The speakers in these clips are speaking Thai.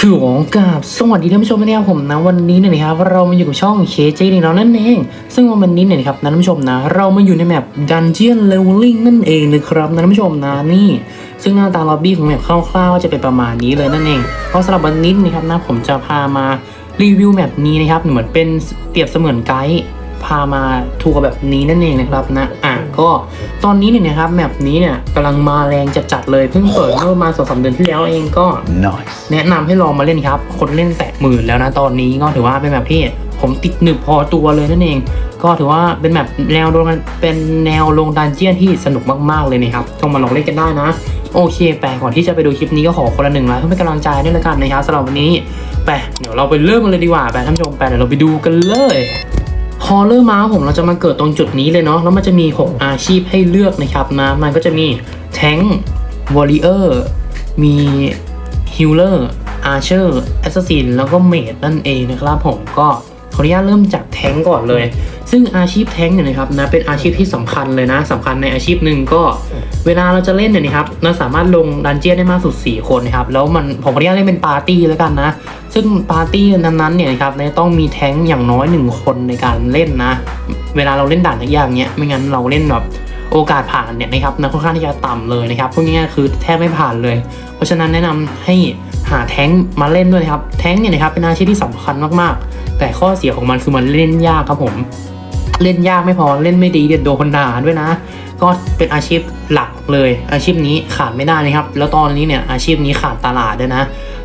คือของกับสวัสดีท่านผู้ชมนะครับผมนะวันนี้เนี่ยนะครับเรามาอยู่กับช่อง KJ นี่เรานั่นเอง ซึ่งวันนี้เนี่ยนะครับท่านผู้ชมนะ เรามาอยู่ในแมป Dungeon Leveling นั่นเองนะครับท่านผู้ชมนะนี่ ซึ่งหน้าตาล็อบบี้ของแมปคร่าวๆก็จะเป็นประมาณนี้เลยนั่นเองเพราะสำหรับวันนี้นะครับนะผมจะพามารีวิวแมปนี้นะครับเหมือนเป็นเปรียบเสมือนไกด์ พามาทัวร์แบบนี้นั่นเองนะครับนะอะก็ตอนนี้เนี่ยนะครับแมปนี้เนี่ยกำลังมาแรงจัดๆเลยเพิ่งเปิดเมื่อประมาณสองสามเดือนที่แล้วเองก็ Nice. แนะนำให้ลองมาเล่นครับ คนเล่นแตะหมื่นแล้วนะตอนนี้ก็ถือว่าเป็นแบบที่ผมติดหนึบพอตัวเลยนั่นเอง ก็ถือว่าเป็นแบบแนวลงเป็นแนวลงดันเจียนที่สนุกมากๆเลยนะครับต้องมาลองเล่นกันได้นะ โอเคแปลก่อนที่จะไปดูคลิปนี้ก็ขอคนละหนึ่งไลค์เพื่อเป็นกำลังใจด้วยละกันนะครับสำหรับวันนี้แปะเดี๋ยวเราไปเริ่มกันเลยดีกว่าแปะท่านผู้ชมแปะเดี๋ยวเราไปดูกันเลย พอเริ่มมาผมเราจะมาเกิดตรงจุดนี้เลยเนาะแล้วมันจะมี 6 อาชีพให้เลือกนะครับนะมันก็จะมีแทงค์วอริเออร์มีฮิลเลอร์อาร์เชอร์แอสซัสซินแล้วก็เมดนั่นเองนะครับผมก็ขออนุญาตเริ่มจากแทงค์ก่อนเลย ซึ่งอาชีพแทงค์เนี่ยนะครับนะเป็นอาชีพที่สำคัญเลยนะสำคัญในอาชีพหนึ่งก็ เวลาเราจะเล่นเนี่ยนะครับเราสามารถลงดันเจี้ยนได้มากสุด 4 คนนะครับ แล้วมันผมขออนุญาตเล่นเป็นปาร์ตี้แล้วกันนะ ซึ่งปาร์ตี้นั้นๆเนี่ยนะครับต้องมีแท้งอย่างน้อย 1 คนในการเล่นนะ เวลาเราเล่นด่านยากๆเนี้ยไม่งั้นเราเล่นแบบโอกาสผ่านเนี่ยนะครับนะค่อนข้างที่จะต่ำเลยนะครับพวกนี้คือแทบไม่ผ่านเลย เพราะฉะนั้นแนะนำให้หาแท้งมาเล่นด้วยนะครับ แท้งเนี่ยนะครับเป็นอาชีพที่สำคัญมากๆ แต่ข้อเสียของมันคือมันเล่นยากครับผม เล่นยากไม่พอเล่นไม่ดีเดี๋ยวโดนด่าด้วยนะ ก็เป็นอาชีพหลักเลยอาชีพนี้ขาดไม่ได้นะครับ แล้วตอนนี้เนี่ยอาชีพนี้ขาดตลาดด้วยนะ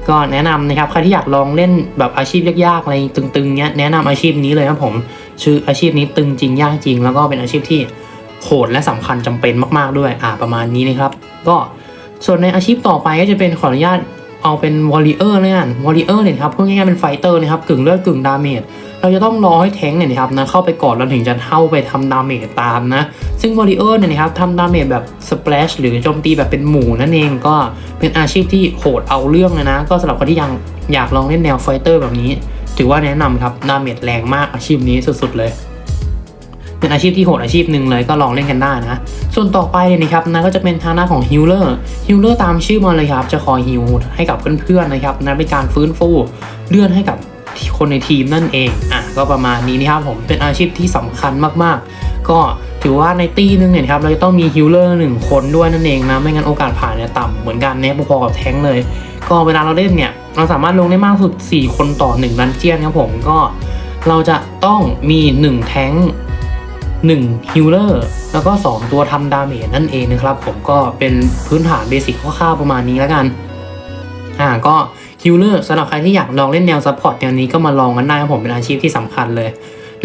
ก็แนะนำนะครับใครที่อยากลองเล่นแบบอาชีพยากๆอะไรตึงๆเนี้ยแนะนำอาชีพนี้เลยครับผมชื่ออาชีพนี้ตึงจริงยากจริง แล้วก็เป็นอาชีพที่โหดและสำคัญจำเป็นมาก ๆด้วยอ่าประมาณนี้นะครับก็ส่วนในอาชีพต่อไปก็จะเป็นขออนุญาตเอาเป็นวอลเลเยอร์เลยกันวอลเลเยอร์เนี่ยครับพูดง่ายๆเป็นไฟเตอร์นะครับกึ่งเลือดกึ่งดาเมจ เราจะต้องรอให้แทงเนี่ยนะครับนะเข้าไปก่อนเราถึงจะเข้าไปทำดาเมจตามนะ ซึ่งวอริเออร์เนี่ยนะครับทำดาเมจแบบสเปลชหรือโจมตีแบบเป็นหมู่นั่นเองก็เป็นอาชีพที่โหดเอาเรื่องเลยนะ ก็สำหรับคนที่ยังอยากลองเล่นแนวไฟเตอร์แบบนี้ ถือว่าแนะนำครับดาเมจแรงมากอาชีพนี้สุดๆเลยเป็นอาชีพที่โหดอาชีพหนึ่งเลยก็ลองเล่นกันได้นะ ส่วนต่อไปเนี่ยนะครับนะก็จะเป็นทางหน้าของฮิลเลอร์ฮิลเลอร์ตามชื่อมาเลยครับ จะคอยฮิลให้กับเพื่อนๆนะครับนะเป็นการฟื้นฟูเลื่อนให้กับ คนในทีมนั่นเองอะก็ประมาณนี้นะครับผมเป็นอาชีพที่สำคัญมากๆ ก็ถือว่าในตีนึงเนี่ยครับเราจะต้องมีฮิลเลอร์หนึ่งคนด้วยนั่นเองนะไม่งั้นโอกาสผ่านเนี่ยต่ำเหมือนกันเนี่ยพอๆกับแท้งเลย ก็เวลาเราเล่นเนี่ยเราสามารถลงได้มากสุด 4 คนต่อ1ดันเจียนครับผมก็เราจะต้องมี 1 แท้ง1ฮิลเลอร์แล้วก็ 2 ตัวทำดาเมจนั่นเองนะครับผมก็เป็นพื้นฐานเบสิกคร่าวๆประมาณนี้แล้วกันอ่าก็ ฮิลเลอร์สำหรับใครที่อยากลองเล่นแนวซัพพอร์ตแนวนี้ก็มาลองกันได้ครับผมเป็นอาชีพที่สำคัญเลย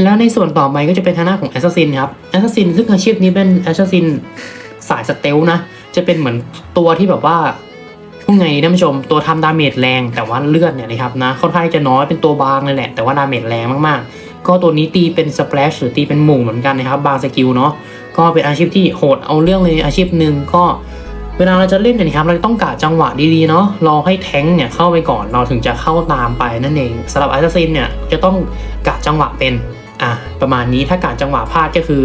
แล้วในส่วนต่อไปก็จะเป็นทางหน้าของแอสซัสซินครับแอสซัสซินซึ่งอาชีพนี้เป็นแอสซัสซินสายสเตลนะ จะเป็นเหมือนตัวที่แบบว่าพวกไงท่านผู้ชมตัวทำดาเมจแรงแต่ว่าเลือดเนี่ยนะครับนะค่อนข้างจะน้อยเป็นตัวบางเลยแหละแต่ว่าดาเมจแรงมากๆ ก็ตัวนี้ตีเป็นสเปลชหรือตีเป็นหมู่เหมือนกันนะครับบางสกิลเนาะก็เป็นอาชีพที่โหดเอาเรื่องเลยอาชีพหนึ่งก็ เวลาเราจะเล่นเนี่ยนะครับเราต้องกะจังหวะดีๆเนาะรอให้แท้งเนี่ยเข้าไปก่อนเราถึงจะเข้าตามไปนั่นเองสำหรับไอซ์ซินเนี่ยจะต้องกะจังหวะเป็นอะประมาณนี้ถ้ากะจังหวะพลาดก็คือ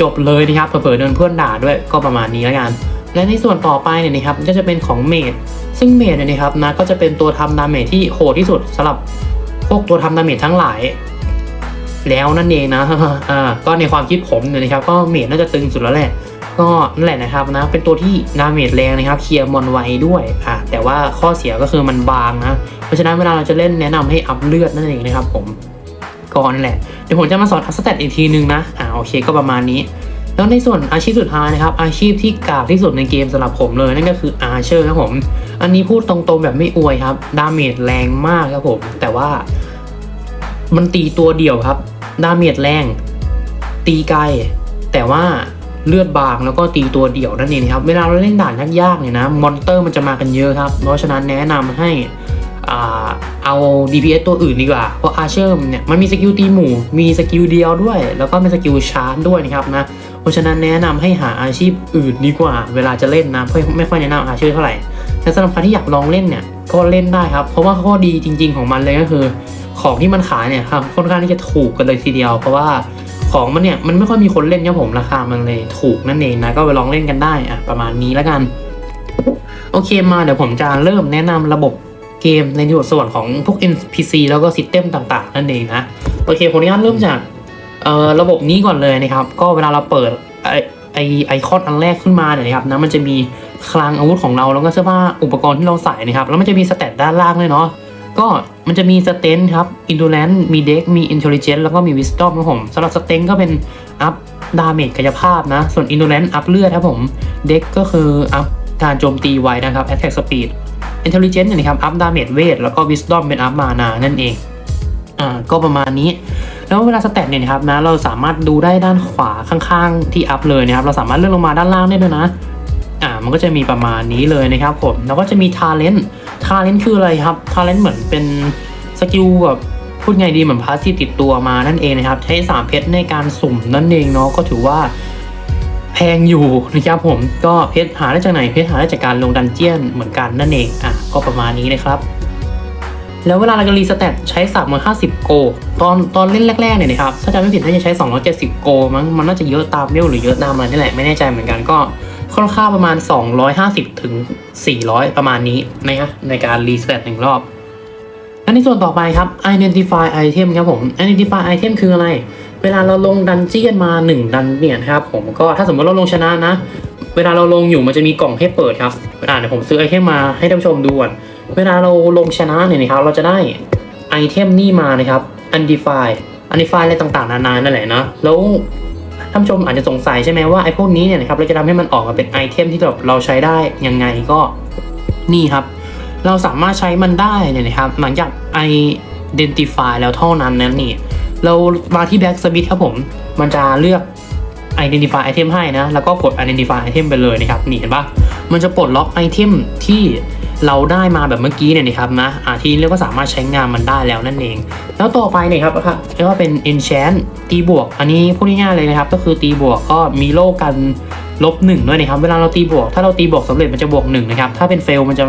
จบเลยนะครับเผลอๆโดนเพื่อนด่าด้วยก็ประมาณนี้แล้วกัน และในส่วนต่อไปเนี่ยนะครับก็จะเป็นของเมดซึ่งเมดเนี่ยนะครับนะก็จะเป็นตัวทำดาเมจที่โหดที่สุดสำหรับพวกตัวทำดาเมจทั้งหลาย แล้วนั่นเองนะอ่าก็ในความคิดผมเนี่ยนะครับก็เมดน่าจะตึงสุดแล้วแหละ ก็นั่นแหละนะครับนะเป็นตัวที่ดาเมจแรงนะครับเคลียร์มอนไวด้วยอะแต่ว่าข้อเสียก็คือมันบางนะเพราะฉะนั้นเวลาเราจะเล่นแนะนำให้อัพเลือดนั่นเองนะครับผมก็นั่นแหละเดี๋ยวผมจะมาสอนอัพสเตตอีกทีนึงนะอ่าโอเคก็ประมาณนี้ แล้วในส่วนอาชีพสุดท้ายนะครับอาชีพที่กากที่สุดในเกมสำหรับผมเลยนั่นก็คืออาเชอร์ครับผม อันนี้พูดตรงๆแบบไม่อวยครับดาเมจแรงมากครับผมแต่ว่า มันตีตัวเดียวครับดาเมจแรง ตีไกลแต่ว่า เลือดบางแล้วก็ตีตัวเดี่ยวนั่นเองครับเวลาเราเล่นด่านยากๆเนี่ยนะมอนเตอร์มันจะมากันเยอะครับเพราะฉะนั้นแนะนำให้อ่าเอา DPS ตัวอื่นดีกว่า เพราะอาเชอร์เนี่ยมันมีสกิลตีหมู่ มีสกิลเดียวด้วย แล้วก็มีสกิลชาร์จด้วยนะครับนะ เพราะฉะนั้นแนะนำให้หาอาชีพอื่นดีกว่า เวลาจะเล่นนะไม่ไม่ค่อยแนะนำอาเชอร์เท่าไหร่แต่สำหรับใครที่อยากลองเล่นเนี่ยก็เล่นได้ครับ เพราะว่าข้อดีจริง ๆ ของมันเลยก็คือ ของที่มันขายเนี่ยครับค่อนข้างที่จะถูกกันเลยทีเดียว เพราะว่า ของมันเนี่ยมันไม่ค่อยมีคนเล่นครับผมราคามันเลยถูกนั่นเองนะก็ไปลองเล่นกันได้อะประมาณนี้แล้วกัน โอเคมาเดี๋ยวผมจะเริ่มแนะนำระบบเกมในส่วนของพวก NPC แล้วก็ซิสเต็มต่างๆ นั่นเองนะโอเคผมอนุญาตเริ่มจากระบบนี้ก่อนเลยนะครับ ก็เวลาเราเปิดไอไอคอนอันแรกขึ้นมาเนี่ยนะครับนะมันจะมีคลังอาวุธของเราแล้วก็เสื้อผ้าอุปกรณ์ที่เราใส่นะครับแล้วมันจะมีสเตตด้านล่างด้วยเนาะ ก็มันจะมีสเตนครับอินดูแลนมีเด็กมีอินเทลเจนต์แล้วก็มีวิสตอมครับผมสำหรับสเตนก็เป็นอัพดาเมจกายภาพนะ ส่วนอินดูแลนอัพเลือดครับผมเด็กก็คืออัพการโจมตีไวนะครับ attack speed intelligence เนี่ยนะครับอัพดาเมจเวทแล้วก็ wisdom เป็นอัพมานานั่นเองอ่าก็ประมาณนี้แล้วเวลาสแตทเนี่ยนะครับนะเราสามารถดูได้ด้านขวาข้างๆที่อัพเลยนะครับเราสามารถเลื่อนลงมาด้านล่างได้ด้วยนะ อ่ามันก็จะมีประมาณนี้เลยนะครับผมแล้วก็จะมี talent talent คืออะไรครับ talent เหมือนเป็นสกิลแบบพูดไงดีเหมือนพาสซีฟติดตัวมานั่นเองนะครับ ใช้3เพชรในการสุ่มนั่นเองเนาะก็ถือว่าแพงอยู่นะครับผมก็เพชรหาได้จากไหนเพชรหาได้จากการลงดันเจียนเหมือนกันนั่นเองอะก็ประมาณนี้นะครับ แล้วเวลาเราจะรีสแตทใช้350โก ตอนตอนเล่นแรกๆเนี่ยนะครับถ้าจำไม่ผิดน่าจะใช้270โกมั้งมันน่าจะเยอะตามเวลหรือเยอะตามอะไรนี่แหละไม่แน่ใจเหมือนกันก็ ค่อนข้างประมาณ 250ถึง400 ประมาณนี้นะในการรีสแตหนึ่งรอบและในส่วนต่อไปครับ identify item ครับผม identify item คืออะไร เวลาเราลงดันเจียนมา 1 ดันเนี่ยนะครับผมก็ถ้าสมมติเราลงชนะนะ เวลาเราลงอยู่มันจะมีกล่องให้เปิดครับเวลาเดี๋ยวผมซื้อไอเทมมาให้ท่านผู้ชมดูก่อนเวลาเราลงชนะเนี่ยนะครับเราจะได้ไอเทมนี่มานะครับ unify unify อะไรต่างๆ นานานั่นแหละนะแล้ว ท่านผู้ชมอาจจะสงสัยใช่ไหมว่าไอ้พวกนี้เนี่ยนะครับเราจะทำให้มันออกมาเป็นไอเทมที่แบบเราใช้ได้ยังไงก็นี่ครับ เราสามารถใช้มันได้เนี่ยนะครับหลังจาก identify แล้วเท่านั้นนั่นนี่ เรามาที่ back switch ครับผม มันจะเลือก identify item ให้นะ แล้วก็กด identify item ไปเลยนะครับ นี่เห็นปะมันจะปลดล็อกไอเทมที่ เราได้มาแบบเมื่อกี้เนี่ยนะครับนะอาทีนี้เราก็สามารถใช้งานมันได้แล้วนั่นเอง แล้วต่อไปเนี่ยครับเรียกว่าเป็น enchant ตีบวก อันนี้พูดง่ายๆเลยนะครับ ก็คือตีบวกก็มีโล่กันลบหนึ่งด้วยนะครับ เวลาเราตีบวก ถ้าเราตีบวกสำเร็จมันจะบวกหนึ่งนะครับ ถ้าเป็น fail มันจะ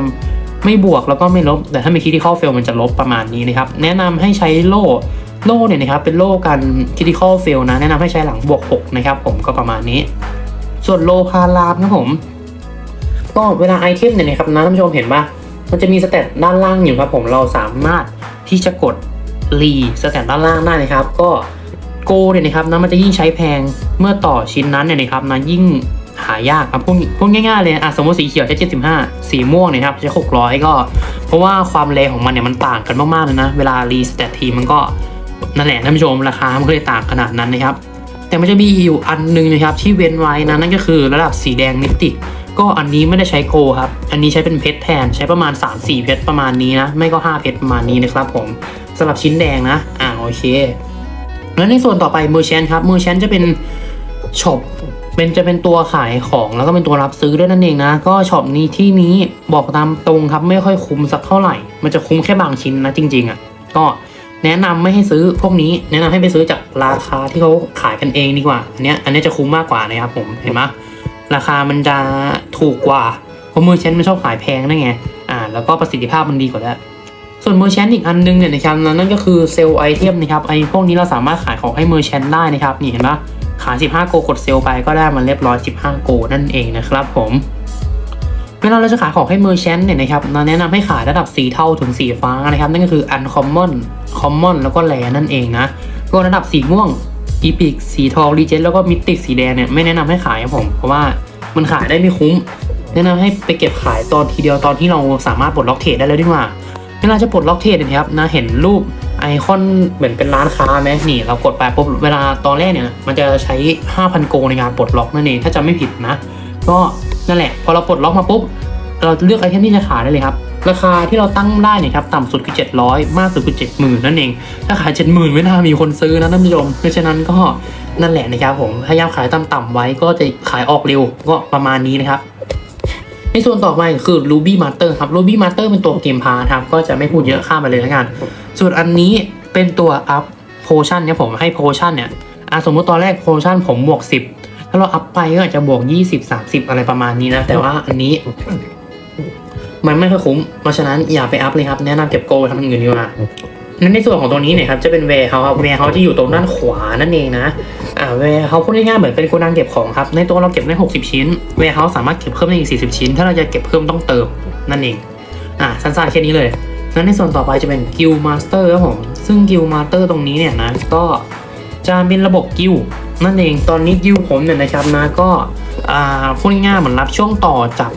ไม่บวกแล้วก็ไม่ลบ แต่ถ้ามีคิดที่เข้าเฟลมันจะลบประมาณนี้นะครับ แนะนำให้ใช้โล่โล่เนี่ยนะครับเป็นโล่กันคิดที่เข้าเฟลนะ แนะนำให้ใช้หลังบวก6นะครับผมก็ประมาณนี้ ส่วนโลพารามครับผม ก็เวลาไอเทมเนี่ยนะครับนะท่านผู้ชมเห็นปะมันจะมีสเตตด้านล่างอยู่ครับผมเราสามารถที่จะกดรีสเตตด้านล่างได้นะครับ ก็โกเนี่ยนะครับนะมันจะยิ่งใช้แพงเมื่อต่อชิ้นนั้นเนี่ยนะครับนะยิ่งหายากครับพูดพูดง่ายๆเลยอะสมมติสีเขียวใช้75 สีม่วงเนี่ยครับใช้600 ก็ เพราะว่าความแรงของมันเนี่ยมันต่างกันมากๆเลยนะ เวลารีสเตตทีมันก็นั่นแหละท่านผู้ชมราคามันก็เลยต่างขนาดนั้นนะครับ แต่มันจะมีอยู่อันหนึงนะครับที่เว้นไว้นะนั่นก็คือระดับสีแดงมิติก ก็อันนี้ไม่ได้ใช้โกครับ อันนี้ใช้เป็นเพชรแทน ใช้ประมาณ 3-4 เพชรประมาณนี้นะ ไม่ก็ 5 เพชรประมาณนี้นะครับผมสำหรับชิ้นแดงนะ อ่าโอเค แล้วในส่วนต่อไปมือแชนครับ มือแชนจะเป็นช็อปเป็นจะเป็นตัวขายของแล้วก็เป็นตัวรับซื้อด้วยนั่นเองนะ ก็ช็อปนี้ที่นี้บอกตามตรงครับไม่ค่อยคุ้มสักเท่าไหร่ มันจะคุ้มแค่บางชิ้นนะจริง ๆอะก็แนะนำไม่ให้ซื้อพวกนี้ แนะนำให้ไปซื้อจากราคาที่เขาขายกันเองดีกว่าอันเนี้ยอันเนี้ยจะคุ้มมากกว่านะครับผมเห็นไหม ราคามันจะถูกกว่าเพราะมือแชนมันชอบขายแพงนั่นไงอ่าแล้วก็ประสิทธิภาพมันดีกว่าแล้วส่วนเมอร์แชนอีกอันนึงเนี่ยนะครับนั่นก็คือเซลล์ไอเทมนะครับไอพวกนี้เราสามารถขายของให้เมอร์แชนได้นะครับนี่เห็นปะขาย 15 โกกดเซลล์ไปก็ได้มาเรียบร้อย 15 โกนั่นเองนะครับผมเวลาเราจะขายของให้เมอร์แชนเนี่ยนะครับเราแนะนำให้ขายระดับสีเทาถึงสีฟ้านะครับ นั่นก็คือ uncommon common แล้วก็แรนั่นเองนะก็ระดับสีม่วง อีพิกสีทองรีเจนแล้วก็มิติกสีแดงเนี่ยไม่แนะนำให้ขายครับผม เพราะว่ามันขายได้ไม่คุ้ม แนะนำให้ไปเก็บขายตอนทีเดียวตอนที่เราสามารถปลดล็อกเทรดได้แล้วดีกว่าเวลาจะปลดล็อกเทรดนยครับนะเห็นรูปไอคอนเหมือนเป็นร้านค้าไหมนี่ เรากดไปปุ๊บเวลาตอนแรกเนี่ย มันจะใช้ 5,000 โกในการปลดล็อกนั่นเองถ้าจำไม่ผิดนะ ก็นั่นแหละ พอเราปลดล็อกมาปุ๊บเราเลือกไอเทมที่จะขายได้เลยครับ ราคาที่เราตั้งได้เนี่ยครับต่ำสุดคือ 700 มากสุดคือ 70,000 นั่นเอง ถ้าขาย 70,000 ไม่น่ามีคนซื้อนะท่านผู้ชมเพราะฉะนั้นก็นั่นแหละนะครับผมพยายามขายต่ำๆไว้ก็จะขายออกเร็วก็ประมาณนี้นะครับในส่วนต่อไปคือ Ruby Master ครับ Ruby Master เป็นตัวเกมพาร์ทครับก็จะไม่พูดเยอะข้ามไปเลยแล้วกัน ส่วนอันนี้เป็นตัว up potion เนี่ยผมให้ potion เนี่ยอะสมมติตอนแรก potion ผมบวก 10 ถ้าเราอัพไปก็อาจจะบวก 20 30 อะไรประมาณนี้นะ แต่ว่าอันนี้ มันไม่ค่อยคุ้ม เพราะฉะนั้นอย่าไปอัพเลยครับ แนะนำเก็บโกลไปทำอย่างอื่นดีกว่านั้นในส่วนของตัวนี้เนี่ยครับจะเป็นเวร์เขาครับเวร์เขาจะอยู่ตรงด้านขวานั่นเองนะอ่าเวร์เขาพูดง่ายๆเหมือนเป็นโกดังเก็บของครับ ในตัวเราเก็บได้60 ชิ้นเวร์เขาสามารถเก็บเพิ่มได้อีก 40 ชิ้น ถ้าเราจะเก็บเพิ่มต้องเติมนั่นเองอ่าสั้นๆแค่นี้เลยนั้นในส่วนต่อไปจะเป็นกิลมาสเตอร์ครับผมซึ่งกิลมาสเตอร์ตรงนี้เนี่ยนะก็จะเป็นระบบกิลนั่นเองตอนนี้กิลผมเนี่ยนะครับนะก็อ่าพูดง่ายๆเหมือนรับช่วงต่อจาก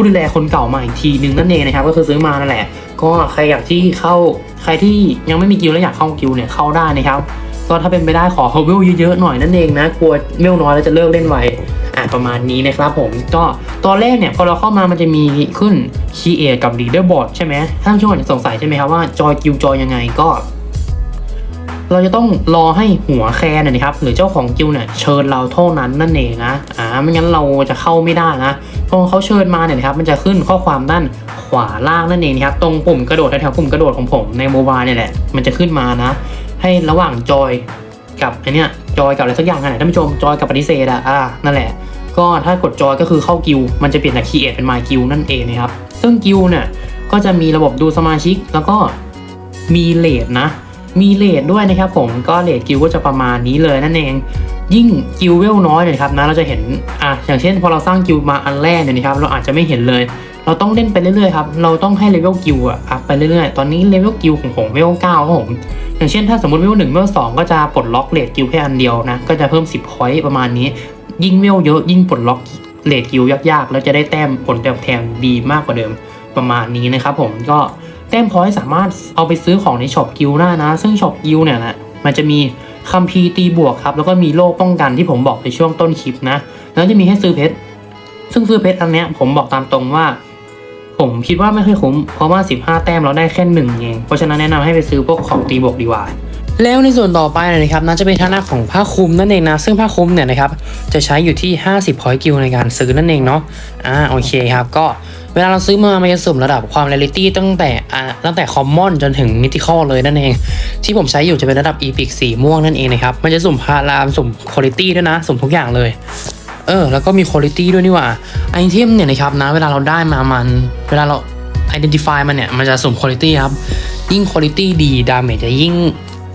ผู้ดูแลคนเก่ามาอีกทีนึงนั่นเองนะครับก็คือซื้อมานั่นแหละ ก็ใครอยากที่เข้าใครที่ยังไม่มีกิลแล้วอยากเข้ากิลเนี่ยเข้าได้นะครับก็ถ้าเป็นไปได้ขอเวลเยอะๆหน่อยนั่นเองนะกลัวเวลน้อยแล้วจะเลิกเล่นไวอะประมาณนี้นะครับผมก็ตอนแรกเนี่ยพอเราเข้ามามันจะมีขึ้น Create กับ Leaderboard ใช่ไหมท่านผู้ชมอาจจะสงสัยใช่ไหมครับว่าจอยกิวจอยยังไงก็ เราจะต้องรอให้หัวแคร์นี่ยนะครับหรือเจ้าของกิวเนี่ยเชิญเราเท่านั้นนั่นเองนะอ่าไม่งั้นเราจะเข้าไม่ได้นะพอเขาเชิญมาเนี่ยนะครับมันจะขึ้นข้อความด้านขวาล่างนั่นเองนะครับตรงปุ่มกระโดดแถวๆปุ่มกระโดดของผมในโมบายเนี่ยแหละมันจะขึ้นมานะ ให้ระหว่างจอยกับไอเนี้ยจอยกับอะไรสักอย่างอะท่านผู้ชมจอยกับปฏิเสธอะอ่านั่นแหละ ก็ถ้ากดจอยก็คือเข้ากิลมันจะเปลี่ยนจาก create เป็น my guild นั่นเองนะครับซึ่งกิลเนี่ยก็จะมีระบบดูสมาชิกแล้วก็มีเลทนะ มีเลทด้วยนะครับผมก็เลทกิลก็จะประมาณนี้เลยนั่นเอง ยิ่งกิลเวลน้อยเนี่ยครับนะเราจะเห็นอะอย่างเช่น พอเราสร้างกิลมาอันแรกเนี่ยนะครับเราอาจจะไม่เห็นเลย เราต้องเล่นไปเรื่อยๆครับเราต้องให้เลเวลกิลด์อะไปเรื่อยๆ ตอนนี้เลเวลกิลของผมเวลเก้าครับผมอย่างเช่นถ้าสมมติเวลหนึ่งเวลสองก็จะปลดล็อกเลทกิลแค่อันเดียวนะก็จะเพิ่ม 10พอยต์ประมาณนี้ ยิ่งเวลเยอะยิ่งปลดล็อกเลทกิลยากๆ แล้วจะได้แต้มผลตอบแทนดีมากกว่าเดิมประมาณนี้นะครับผมก็ แต้มพอยต์สามารถเอาไปซื้อของในช็อปกิลได้นะ ซึ่งช็อปกิลเนี่ยนะมันจะมีคัมภีร์ตีบวกครับ แล้วก็มีโล่ป้องกันที่ผมบอกในช่วงต้นคลิปนะ แล้วจะมีให้ซื้อเพชร ซึ่งซื้อเพชรอันเนี้ยผมบอกตามตรงว่า ผมคิดว่าไม่ค่อยคุ้ม เพราะว่า 15 แต้มเราได้แค่หนึ่งเอง เพราะฉะนั้นแนะนำให้ไปซื้อพวกของตีบวกดีกว่าแล้วในส่วนต่อไปนะครับน่าจะเป็นทางหน้าของผ้าคลุมนั่นเองนะ ซึ่งผ้าคลุมเนี่ยนะครับจะใช้อยู่ที่ 50พอยต์กิลในการซื้อนั่นเองเนาะอ่าโอเคครับก็ เวลาเราซื้อมา มันจะสุ่มระดับความเรลิตี้ตั้งแต่อ่าตั้งแต่คอมมอนจนถึงมิติคอลเลยนั่นเอง ที่ผมใช้อยู่จะเป็นระดับอีพิกสีม่วงนั่นเองนะครับ มันจะสุ่มพารามสุ่มคุณภาพด้วยนะ สุ่มทุกอย่างเลย เออ แล้วก็มีคุณภาพด้วยนี่หว่าไอเทมเนี่ยนะครับนะ เวลาเราได้มามัน เวลาเรา identify มันเนี่ย มันจะสุ่มคุณภาพครับ ยิ่งคุณภาพดีดาเมจจะยิ่ง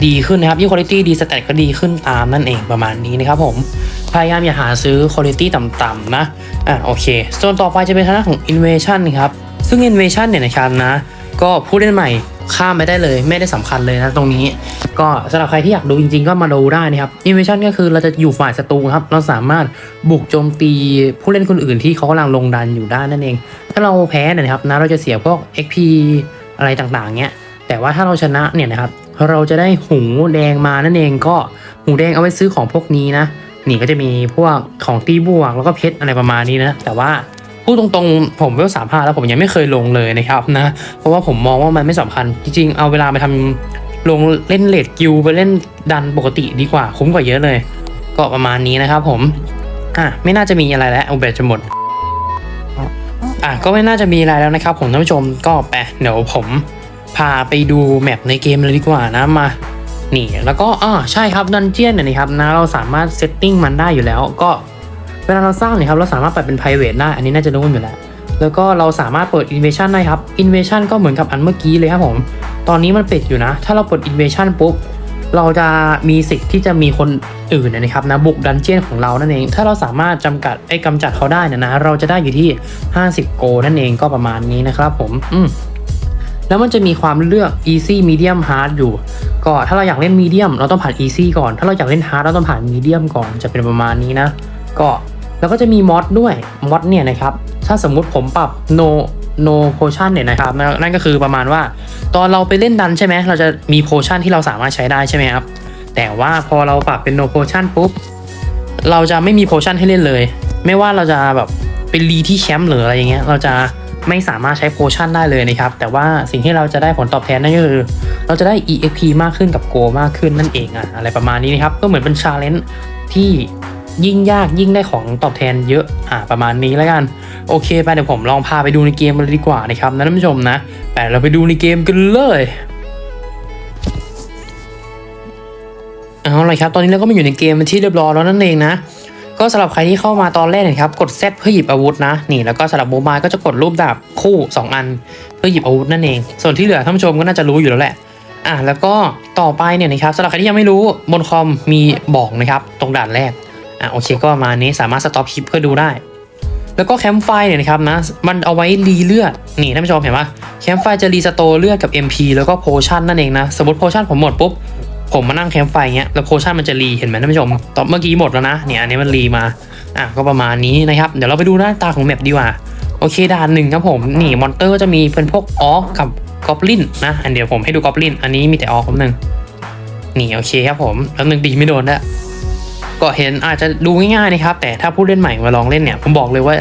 ดีขึ้นนะครับยิ่งคุณภาพดีสเตตก็ดีขึ้นตามนั่นเองประมาณนี้นะครับผมพยายามอย่าหาซื้อคุณภาพต่ำๆนะอะโอเคส่วนต่อไปจะเป็นทางด้านของ invasion ครับซึ่ง invasion เนี่ยนะครับนะ ก็ผู้เล่นใหม่ข้ามไปได้เลยไม่ได้สำคัญเลยนะตรงนี้ ก็สำหรับใครที่อยากดูจริง ๆ ก็มาดูได้นะครับ invasion ก็คือเราจะอยู่ฝ่ายศัตรูครับ เราสามารถบุกโจมตีผู้เล่นคนอื่นที่เขากำลังลงดันอยู่ได้นั่นเอง ถ้าเราแพ้เนี่ยนะครับนะเราจะเสียพวก XP อะไรต่างๆเนี้ยแต่ว่าถ้าเราชนะเนี่ยนะครับ เราจะได้หูแดงมานั่นเองก็หูแดงเอาไว้ซื้อของพวกนี้นะนี่ก็จะมีพวกของตีบวกแล้วก็เพชรอะไรประมาณนี้นะ แต่ว่าพูดตรงๆ ผมเวลสามห้าแล้วผมยังไม่เคยลงเลยนะครับนะ เพราะว่าผมมองว่ามันไม่สำคัญ จริงๆ เอาเวลาไปทำลงเล่นเลดกิลไปเล่นดันปกติดีกว่า คุ้มกว่าเยอะเลย ก็ประมาณนี้นะครับผม อะไม่น่าจะมีอะไรแล้วเอาแบตจะหมด อะก็ไม่น่าจะมีอะไรแล้วนะครับผมท่านผู้ชมก็ไปเดี๋ยวผม พาไปดูแมปในเกมเลยดีกว่านะมานี่แล้วก็อ่าใช่ครับดันเจียนเนี่ยนะครับนะเราสามารถเซตติ้งมันได้อยู่แล้วก็เวลาเราสร้างเนี่ยครับเราสามารถปรับเป็น private ได้ อันนี้น่าจะรู้กันอยู่แล้ว แล้วก็เราสามารถเปิด invasion ได้ครับ invasion ก็เหมือนกับอันเมื่อกี้เลยครับผม ตอนนี้มันปิดอยู่นะ ถ้าเราเปิด invasion ปุ๊บ เราจะมีสิทธิ์ที่จะมีคนอื่นเนยนะครับนะบุกดันเจียนของเรานั่นเอง ถ้าเราสามารถจำกัดไอ้กำจัดเขาได้นี่ยนะเราจะได้อยู่ที่ 50 โกนั่นเองก็ประมาณนี้นะครับผม อืม แล้วมันจะมีความเลือก easy medium hard อยู่ ก็ถ้าเราอยากเล่น medium เราต้องผ่าน easy ก่อน ถ้าเราอยากเล่น hard เราต้องผ่าน medium ก่อนจะเป็นประมาณนี้นะ ก็แล้วก็จะมีมอดด้วยมอดเนี่ยนะครับ ถ้าสมมุติผมปรับ no no potion เนี่ยนะครับ นั่นก็คือประมาณว่า ตอนเราไปเล่นดันใช่ไหม เราจะมีโพชั่นที่เราสามารถใช้ได้ใช่ไหมครับ แต่ว่าพอเราปรับเป็น no potion ปุ๊บ เราจะไม่มีโพชั่นให้เล่นเลย ไม่ว่าเราจะแบบเป็นรีที่แชมป์หรืออะไรอย่างเงี้ย เราจะ ไม่สามารถใช้โพชั่นได้เลยนะครับ แต่ว่าสิ่งที่เราจะได้ผลตอบแทนนั่นก็คือ เราจะได้ EXP มากขึ้นกับโกมากขึ้นนั่นเองอะอะไรประมาณนี้นะครับ ก็เหมือนเป็นชาเลนจ์ที่ยิ่งยากยิ่งได้ของตอบแทนเยอะอ่าประมาณนี้แล้วกัน โอเคไปเดี๋ยวผมลองพาไปดูในเกมเลยดีกว่านะครับนะท่านผู้ชมนะแต่เราไปดูในเกมกันเลยเอาละครับ ตอนนี้เราก็มาอยู่ในเกมที่เรียบร้อยแล้วนั่นเองนะ ก็สำหรับใครที่เข้ามาตอนแรกเนะครับกด Z เพื่อหยิบอาวุธนะนี่แล้วก็สำหรับโมบายก็จะกดรูปดาบคู่ 2 อัน เพื่อหยิบอาวุธนั่นเอง ส่วนที่เหลือท่านผู้ชมก็น่าจะรู้อยู่แล้วแหละอะแล้วก็ต่อไปเนี่ยนะครับสำหรับใครที่ยังไม่รู้บนคอมมีบอกนะครับตรงด่านแรกอะโอเคก็ประมาณนี้สามารถสต็อปคลิปเพื่อดูได้ แล้วก็แคมป์ไฟเนี่ยนะครับนะมันเอาไว้รีเลือดนี่ท่านผู้ชมเห็นปะแคมป์ไฟจะรีสโตเลือดกับ MP แล้วก็โพชั่นนั่นเองนะสมมติโพชั่นผมหมดปุ๊บ ผมมานั่งแคมป์ไฟเงี้ยแล้วโพชั่นมันจะรีเห็นไหมท่านผู้ชมตอนเมื่อกี้หมดแล้วนะเนี่ยอันนี้มันรีมาอะก็ประมาณนี้นะครับ เดี๋ยวเราไปดูหน้าตาของแมปดีกว่าโอเคด่านหนึ่งครับผมนี่มอนเตอร์ก็จะมีเป็นพวกออกกับกอบลินนะอันเดี๋ยวผมให้ดูกอบลินอันนี้มีแต่ออกคนหนึ่งนี่โอเคครับผมแล้วหนึ่งดีไม่โดนละก็เห็นอาจจะดูง่ายๆนะครับ แต่ถ้าผู้เล่นใหม่มาลองเล่นเนี่ย ผมบอกเลยว่า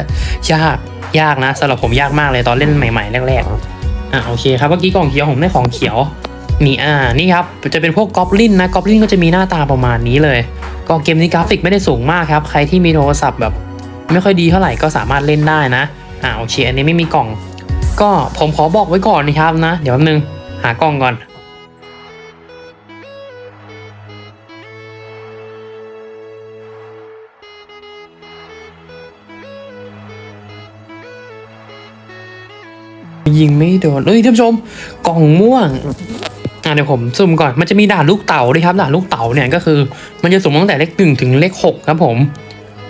ยากยากนะสำหรับผมยากมากเลยตอนเล่นใหม่ๆแรกๆอะโอเคครับเมื่อกี้กล่องเขียวผมได้ของเขียว นี่อ่านี่ครับจะเป็นพวกกอบลินนะกอบลินก็จะมีหน้าตาประมาณนี้เลย ก็เกมนี้กราฟิกไม่ได้สูงมากครับ ใครที่มีโทรศัพท์แบบ ไม่ค่อยดีเท่าไหร่ก็สามารถเล่นได้นะอ่าโอเคอันนี้ไม่มีกล่อง ก็ผมขอบอกไว้ก่อนนะครับนะ เดี๋ยวแป๊บนึงหากล่องก่อนยิงไม่โดน เอ้ยท่านผู้ชม กล่องม่วง อะเดี๋ยวผมซูมก่อนมันจะมีด่านลูกเต๋าด้วยครับด่านลูกเต๋าเนี่ยก็คือ มันจะสุ่มตั้งแต่เลขหนึ่งถึงเลขหกครับผม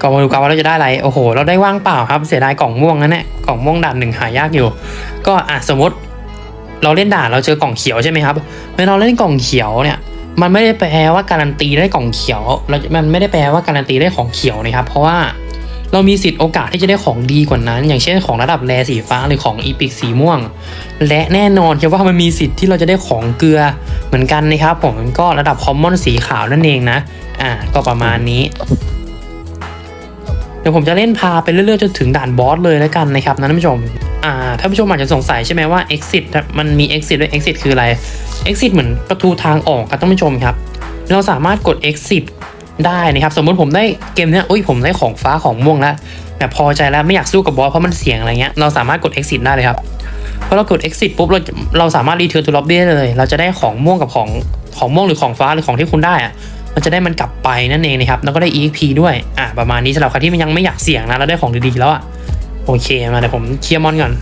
ก็มาดูกันว่าเราจะได้อะไรโอ้โห เราได้ว่างเปล่าครับเสียดายกล่องม่วงนั่นแหละกล่องม่วงด่านหนึ่งหายากอยู่ ก็อะสมมติ เราเล่นด่านเราเจอกล่องเขียวใช่ไหมครับเวลาเราเล่นกล่องเขียวเนี่ยมันไม่ได้แปลว่าการันตีได้กล่องเขียวเรามันไม่ได้แปลว่าการันตีได้ของเขียวนะครับ เพราะว่า เรามีสิทธิ์โอกาสที่จะได้ของดีกว่านั้น อย่างเช่นของระดับแรสีฟ้าหรือของอีพิกสีม่วง และแน่นอนครับว่ามันมีสิทธิ์ที่เราจะได้ของเกลือเหมือนกันนะครับผมก็ระดับคอมมอนสีขาวนั่นเองนะอ่าก็ประมาณนี้เดี๋ยวผมจะเล่นพาไปเรื่อยๆจนถึงด่านบอสเลยแล้วกันนะครับนะท่านผู้ชมอ่าท่านผู้ชมอาจจะสงสัยใช่ไหมว่า exit มันมี exit ด้วย exit คืออะไร exit เหมือนประตูทางออกครับท่านผู้ชมครับ เราสามารถกด exit ได้นะครับ สมมติผมได้เกมเนี้ยอุ้ยผมได้ของฟ้าของม่วงแล้วแต่พอใจแล้วไม่อยากสู้กับบอสเพราะมันเสี่ยงอะไรเงี้ยเราสามารถกด exit ได้เลยครับพอเรากด exit ปุ๊บเราเราสามารถ return to lobby ได้เลย เราจะได้ของม่วงกับของของม่วงหรือของฟ้าหรือของที่คุณได้อะมันจะได้มันกลับไปนั่นเองนะครับแล้วก็ได้ exp ด้วยอ่าประมาณนี้สำหรับใครที่มันยังไม่อยากเสี่ยงนะแล้วได้ของดีๆแล้วอะโอเคมาเดี๋ยวผมเคลียร์มอนก่อน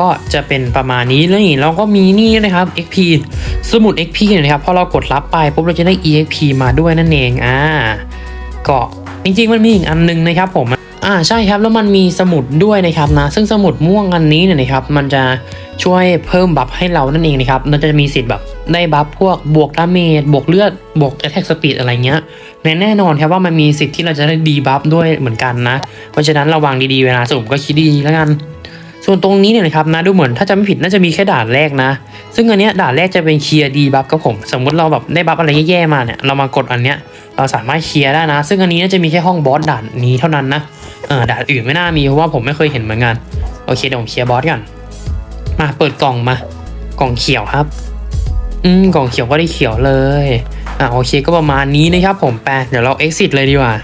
ก็จะเป็นประมาณนี้แล้วนี่เราก็มีนี่นะครับ XP สมุด XP นะครับพอเรากดรับไปปุ๊บเราจะได้ EXP มาด้วยนั่นเองอ่าก็จริงๆมันมีอีกอันนึงนะครับผมอ่าใช่ครับแล้วมันมีสมุดด้วยนะครับนะ ซึ่งสมุดม่วงอันนี้เนี่ยนะครับ มันจะช่วยเพิ่มบัฟให้เรานั่นเองนะครับมันจะมีสิทธิ์แบบได้บัฟพวกบวกดาเมจบวกเลือดบวก attack speed อะไรเงี้ยและแน่นอนครับว่ามันมีสิทธิ์ที่เราจะได้ดีบัฟด้วยเหมือนกันนะ เพราะฉะนั้นระวังดีๆเวลาสุ่มก็คิดดีแล้วกัน ส่วนตรงนี้เนี่ยนะครับนะดูเหมือนถ้าจะไม่ผิดน่าจะมีแค่ด่านแรกนะ ซึ่งอันเนี้ยด่านแรกจะเป็นเคลียร์ดีบัฟครับผมสมมติเราแบบได้บัฟอะไรแย่ๆมาเนี่ยเรามากดอันเนี้ยเราสามารถเคลียร์ได้นะ ซึ่งอันนี้น่าจะมีแค่ห้องบอสด่านนี้เท่านั้นนะเออด่านอื่นไม่น่ามีเพราะว่าผมไม่เคยเห็นเหมือนกันโอเคเดี๋ยวผมเคลียร์บอสก่อนมาเปิดกล่องมากล่องเขียวครับ อืมกล่องเขียวก็ได้เขียวเลยอะโอเคก็ประมาณนี้นะครับผมแปเดี๋ยวเรา exit เลยดีกว่า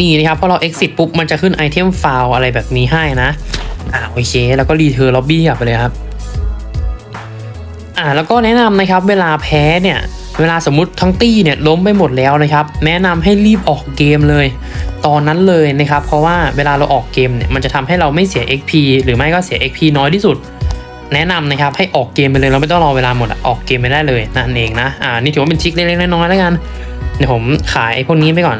นี่นะครับพอเรา exit ปุ๊บมันจะขึ้นไอเทมฟล์อะไรแบบนี้ให้นะ อ่าโอเค แล้วก็รีเทอร์ล็อบบี้กลับไปเลยครับ อ่าแล้วก็แนะนำนะครับเวลาแพ้เนี่ยเวลาสมมติทั้งตี้เนี่ยล้มไปหมดแล้วนะครับ แนะนำให้รีบออกเกมเลย ตอนนั้นเลยนะครับ เพราะว่าเวลาเราออกเกมเนี่ยมันจะทำให้เราไม่เสีย XP หรือไม่ก็เสีย XP น้อยที่สุด แนะนำนะครับให้ออกเกมไปเลยเราไม่ต้องรอเวลาหมดอะออกเกมไปได้เลยนั่นเองนะอ่านี่ถือว่าเป็นทริคเล็กๆน้อยๆแล้วกันเดี๋ยวผมขายไอ้พวกนี้ไปก่อน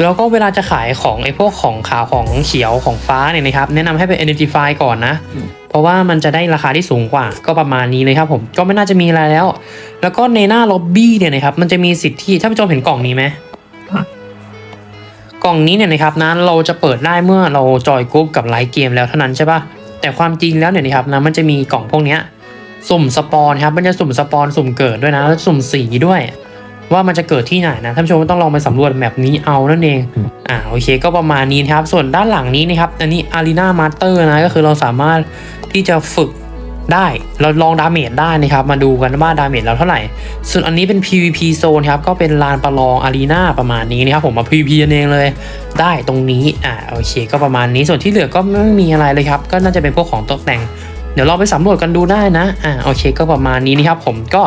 แล้วก็เวลาจะขายของไอ้พวกของขาวของเขียวของฟ้าเนี่ยนะครับแนะนำให้ไป identify ก่อนนะ เพราะว่ามันจะได้ราคาที่สูงกว่า ก็ประมาณนี้เลยครับผมก็ไม่น่าจะมีอะไรแล้ว แล้วก็ในหน้าล็อบบี้เนี่ยนะครับมันจะมีสิทธิ์ที่ถ้าผู้ชมเห็นกล่องนี้ไหมกล่องนี้เนี่ยนะครับนะเราจะเปิดได้เมื่อเราจอยกรุ๊ปกับไลฟ์เกมแล้วเท่านั้นใช่ปะแต่ความจริงแล้วเนี่ยนะครับนะมันจะมีกล่องพวกเนี้ยสุ่มสปอนครับมันจะสุ่มสปอนสุ่มเกิดด้วยนะแล้วสุ่มสีด้วย ว่ามันจะเกิดที่ไหนนะท่านผู้ชมก็ต้องลองไปสำรวจแมปนี้เอานั่นเองอ่าโอเคก็ประมาณนี้นะครับ ส่วนด้านหลังนี้นะครับอันนี้อารีนามาสเตอร์นะก็คือเราสามารถที่จะฝึกได้เราลองดาเมจได้นะครับ มาดูกันว่าดาเมจเราเท่าไหร่ ส่วนอันนี้เป็น PVP โซนครับ ก็เป็นลานประลองอารีนาประมาณนี้นะครับ ผมมา PVP กันเองเลย ได้ตรงนี้ อ่าโอเค ก็ประมาณนี้ ส่วนที่เหลือก็ไม่มีอะไรเลยครับ ก็น่าจะเป็นพวกของตกแต่ง เดี๋ยวเราไปสำรวจกันดูได้นะ อ่าโอเค ก็ประมาณนี้นะครับผมก็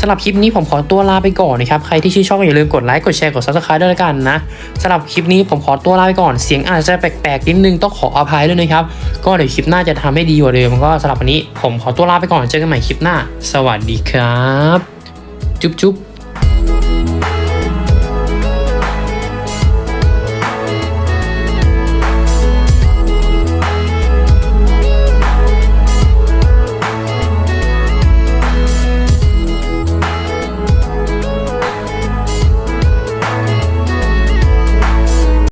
สำหรับคลิปนี้ผมขอตัวลาไปก่อนนะครับ ใครที่ชื่นชอบอย่าลืมกดไลค์ กดแชร์ กด subscribe ด้วยละกันนะสำหรับคลิปนี้ผมขอตัวลาไปก่อน เสียงอาจจะแปลกๆนิดนึงต้องขออภัยด้วยนะครับ ก็เดี๋ยวคลิปหน้าจะทำให้ดีกว่าเดิม ก็สำหรับวันนี้ผมขอตัวลาไปก่อน เจอกันใหม่คลิปหน้า สวัสดีครับ จุ๊บจุ๊บ